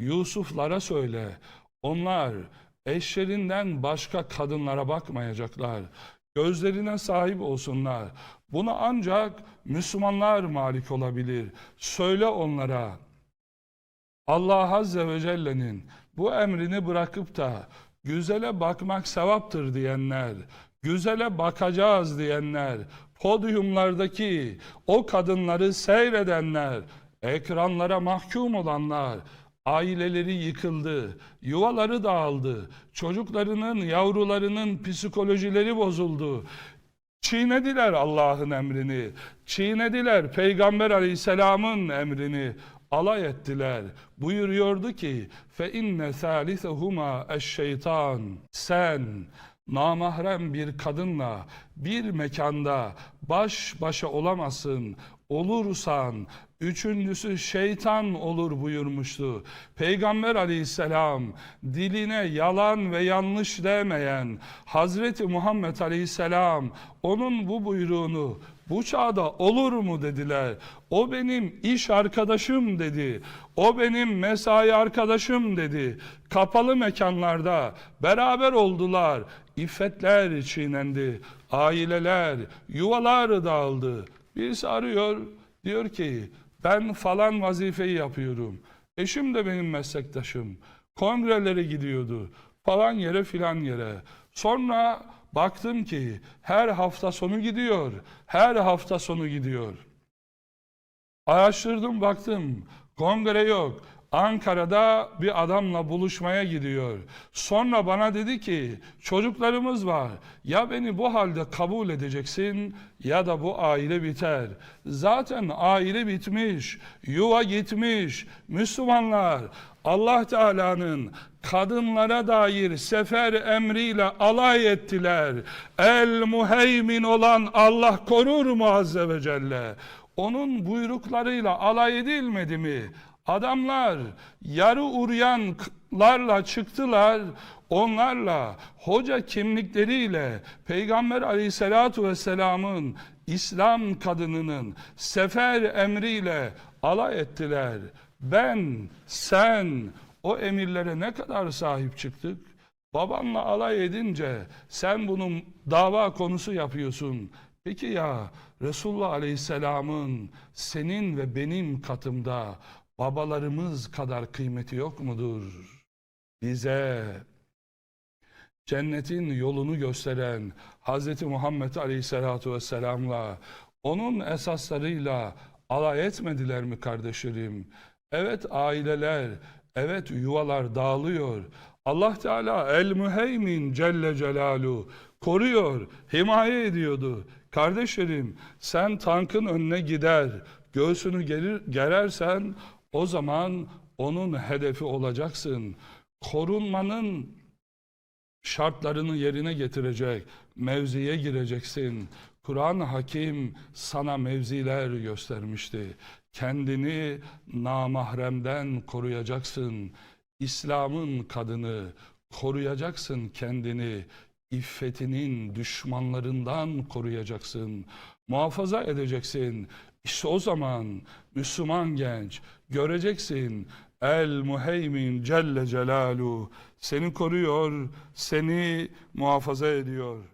Yusuflara söyle. Onlar eşlerinden başka kadınlara bakmayacaklar. Gözlerine sahip olsunlar. Buna ancak Müslümanlar malik olabilir. Söyle onlara. Allah Azze ve Celle'nin bu emrini bırakıp da güzele bakmak sevaptır diyenler, güzele bakacağız diyenler, podyumlardaki o kadınları seyredenler, ekranlara mahkum olanlar, aileleri yıkıldı, yuvaları dağıldı, çocuklarının, yavrularının psikolojileri bozuldu. Çiğnediler Allah'ın emrini, çiğnediler Peygamber Aleyhisselam'ın emrini, alay ettiler. Buyuruyordu ki, fe inne salisehuma eşşeytan. Sen namahrem bir kadınla bir mekanda baş başa olamazsın. Olursan üçüncüsü şeytan olur buyurmuştu. Peygamber aleyhisselam diline yalan ve yanlış demeyen Hazreti Muhammed aleyhisselam onun bu buyruğunu bu çağda olur mu dediler. O benim iş arkadaşım dedi. O benim mesai arkadaşım dedi. Kapalı mekanlarda beraber oldular. İffetler çiğnendi. Aileler, yuvalar dağıldı. Birisi arıyor, diyor ki ben falan vazifeyi yapıyorum. Eşim de benim meslektaşım. Kongrelere gidiyordu. Falan yere filan yere. Sonra baktım ki her hafta sonu gidiyor. Her hafta sonu gidiyor. Araştırdım baktım. Kongre yok. Ankara'da bir adamla buluşmaya gidiyor. Sonra bana dedi ki çocuklarımız var. Ya beni bu halde kabul edeceksin ya da bu aile biter. Zaten aile bitmiş, yuva gitmiş. Müslümanlar Allah Teala'nın kadınlara dair sefer emriyle alay ettiler. El muheymin olan Allah korur mu azze ve celle? Onun buyruklarıyla alay edilmedi mi? Adamlar yarı uryanlarla çıktılar. Onlarla hoca kimlikleriyle Peygamber aleyhissalatu vesselamın İslam kadınının sefer emriyle alay ettiler. Ben, sen o emirlere ne kadar sahip çıktık? Babanla alay edince sen bunun dava konusu yapıyorsun. Peki ya Resulullah Aleyhisselam'ın senin ve benim katımda babalarımız kadar kıymeti yok mudur? Bize cennetin yolunu gösteren Hz. Muhammed Aleyhisselatü Vesselam'la onun esaslarıyla alay etmediler mi kardeşlerim? Evet aileler, evet yuvalar dağılıyor. Allah Teala El Müheymin Celle Celalu koruyor, himaye ediyordu. Kardeşlerim sen tankın önüne gider, göğsünü gerir, gerersen o zaman onun hedefi olacaksın. Korunmanın şartlarını yerine getirecek, mevziye gireceksin. Kur'an Hakim sana mevziler göstermişti. Kendini namahremden koruyacaksın. İslam'ın kadını koruyacaksın kendini. İffetinin düşmanlarından koruyacaksın. Muhafaza edeceksin. İşte o zaman Müslüman genç göreceksin El Muheymin Celle Celalu seni koruyor, seni muhafaza ediyor.